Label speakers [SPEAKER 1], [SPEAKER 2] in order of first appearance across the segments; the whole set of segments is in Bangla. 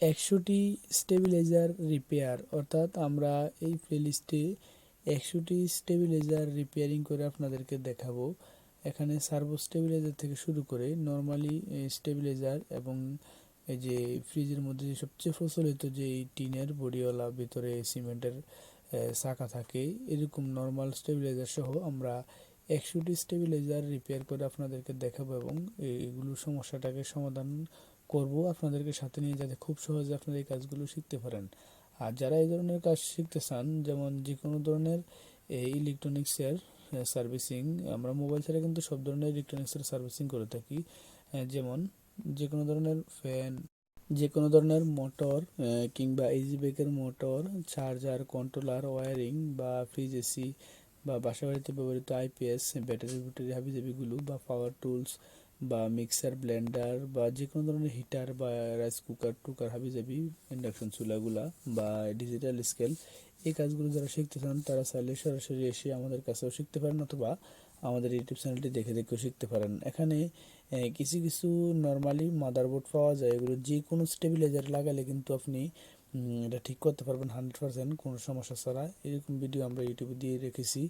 [SPEAKER 1] একশোটি স্টেবিলাইজার রিপেয়ার, অর্থাৎ আমরা এই প্লেলিস্টে একশোটি স্টেবিলাইজার রিপেয়ারিং করে আপনাদেরকে দেখাবো। এখানে সার্ভো স্টেবিলাইজার থেকে শুরু করে নর্মালি স্টেবিলাইজার এবং এই যে ফ্রিজের মধ্যে যে সবচেয়ে প্রচলিত যে এই টিনের বডিওয়ালা ভিতরে সিমেন্টের চাকা থাকে, এরকম নর্মাল স্টেবিলাইজার সহ আমরা একশোটি স্টেবিলাইজার রিপেয়ার করে আপনাদেরকে দেখাবো এবং এইগুলো সমস্যাটাকে সমাধান করব আপনাদেরকে সাথে নিয়ে যাতে খুব সহজে আপনারা এই কাজগুলো শিখতে পারেন। আর যারা এই ধরনের কাজ শিখতে চান, যেমন যে কোনো ধরনের ইলেকট্রনিক্সের সার্ভিসিং আমরা মোবাইল ছাড়া কিন্তু সব ধরনের ইলেকট্রনিক্সের সার্ভিসিং করে থাকি। যেমন যে কোনো ধরনের ফ্যান যে কোনো ধরনের মোটর কিংবা ইজি ব্রেকের মোটর চার্জার কন্ট্রোলার ওয়ারিং বা ফ্রিজ এসি বা বাসা বাড়িতে ব্যবহৃত আইপিএস ব্যাটারি ব্যাটারি হাবিজাবিগুলো বা পাওয়ার টুলস বা মিক্সার ব্লেন্ডার বা যে কোনো ধরনের হিটার বা রাইস কুকার টুকার হাবি হাবিজাবি ইন্ডাকশন চুলাগুলা বা ডিজিটাল স্কেল এই কাজগুলো যারা শিখতে চান, তারা চাইলে সরাসরি এসে আমাদের কাছেও শিখতে পারেন অথবা আমাদের ইউটিউব চ্যানেলটি দেখে দেখেও শিখতে পারেন। এখানে কিছু কিছু নর্মালি মাদারবোর্ড পাওয়া যায়। এগুলো যে কোনো স্টেবিলাইজার লাগালে কিন্তু আপনি এটা ঠিক করতে পারবেন হান্ড্রেড পারসেন্ট কোনো সমস্যা ছাড়া। এরকম ভিডিও আমরা ইউটিউবে দিয়ে রেখেছি।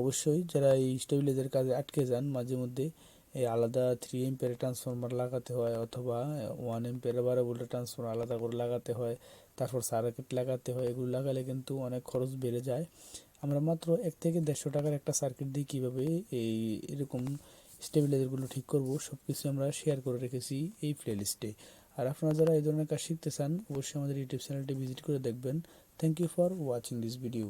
[SPEAKER 1] অবশ্যই যারা এই স্টেবিলাইজার কাজে আটকে যান মাঝে মধ্যে এই আলাদা থ্রি এম্পের ট্রান্সফর্মার লাগাতে হয় অথবা ওয়ান এম্পের বারো ভোল্টের ট্রান্সফরমার আলাদা করে লাগাতে হয়, তারপর সার্কিট লাগাতে হয়, এগুলো লাগালে কিন্তু অনেক খরচ বেড়ে যায়। আমরা মাত্র এক থেকে দেড়শো টাকার একটা সার্কিট দিয়ে কীভাবে এই এরকম স্টেবিলাইজারগুলো ঠিক করব সব কিছু আমরা শেয়ার করে রেখেছি এই প্লেলিস্টে আর আপনারা যারা এই ধরনের কাজ শিখতে চান, অবশ্যই আমাদের ইউটিউব চ্যানেলটি ভিজিট করে দেখবেন। Thank you for watching this video